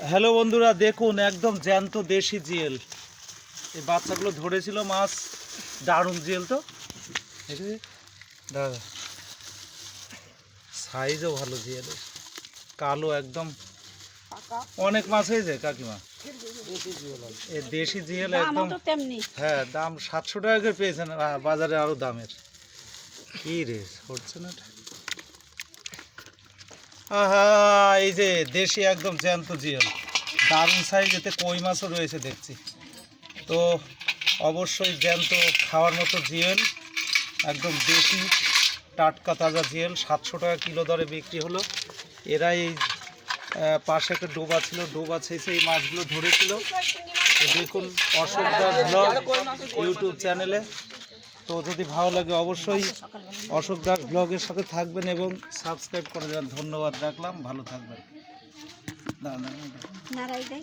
Hello বন্ধুরা দেখুন একদম জ্যান্ত দেশি জিয়েল এই বাচ্চাগুলো ধরেছিল মাছ দারুণ জিয়েল তো। দাদা সাইজও ভালো জিয়েলের কালো একদম। অনেক মাছ হয়েছে কাকিমা? এই দেশি জিয়েল একদম হ্যাঁ দাম সাতশো টাকা করে পেয়েছেন বাজারে আরও দামের। কি রে হচ্ছে না আহা, এই যে দেশি একদম জ্যান্ত জিয়ল দারুণ সাইজ এতে কই মাছও রয়েছে দেখছি। তো অবশ্যই জ্যান্ত খাওয়ার মতো জিয়েল একদম দেশি টাটকা তাজা জিয়েল সাতশো টাকা কিলো দরে বিক্রি হলো। এরা এই পাশে একটা ডোবা ছিল, ডোবা ছেঁচে এই মাছগুলো ধরেছিল। দেখুন অশোক দাস ব্লগ ইউটিউব চ্যানেলে তো যদি ভালো লাগে অবশ্যই অশোক দাস ব্লগের সাথে থাকবেন এবং সাবস্ক্রাইব করে দেবেন। ধন্যবাদ রাখলাম ভালো থাকবেন। না দাঁড়ান,